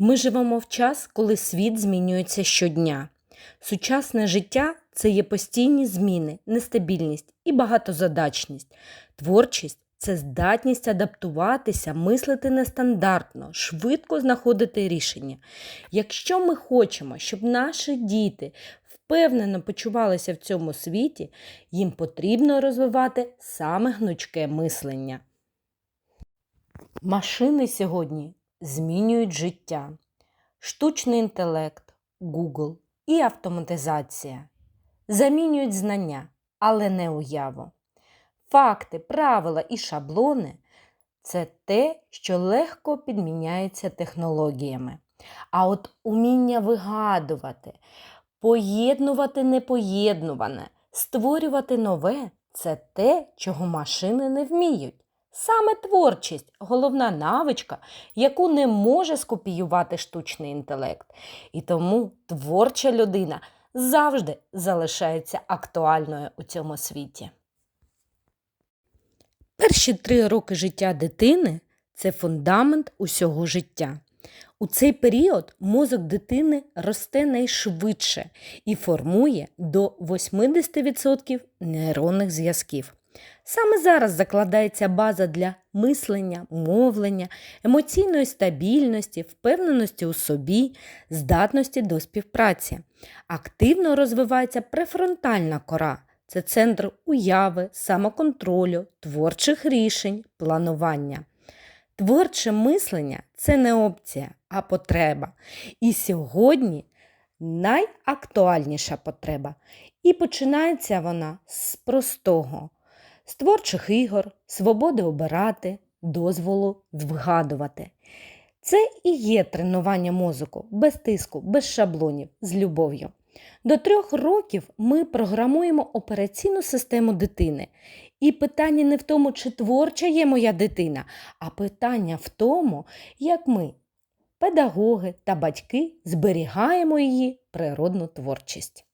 Ми живемо в час, коли світ змінюється щодня. Сучасне життя це є постійні зміни, нестабільність і багатозадачність. Творчість це здатність адаптуватися, мислити нестандартно, швидко знаходити рішення. Якщо ми хочемо, щоб наші діти впевнено почувалися в цьому світі, їм потрібно розвивати саме гнучке мислення. Машини сьогодні змінюють життя. Штучний інтелект, Google і автоматизація замінюють знання, але не уяву. Факти, правила і шаблони це те, що легко підміняється технологіями. А от уміння вигадувати, поєднувати непоєднуване, створювати нове це те, чого машини не вміють. Саме творчість головна навичка, яку не може скопіювати штучний інтелект. І тому творча людина завжди залишається актуальною у цьому світі. Перші три роки життя дитини це фундамент усього життя. У цей період мозок дитини росте найшвидше і формує до 80% нейронних зв'язків. Саме зараз закладається база для мислення, мовлення, емоційної стабільності, впевненості у собі, здатності до співпраці. Активно розвивається префронтальна кора. Це центр уяви, самоконтролю, творчих рішень, планування. Творче мислення це не опція, а потреба. І сьогодні найактуальніша потреба. І починається вона з простого з творчих ігор, свободи обирати, дозволу вгадувати. Це і є тренування мозку без тиску, без шаблонів, з любов'ю. До трьох років ми програмуємо операційну систему дитини. І питання не в тому, чи творча є моя дитина, а питання в тому, як ми, педагоги та батьки, зберігаємо її природну творчість.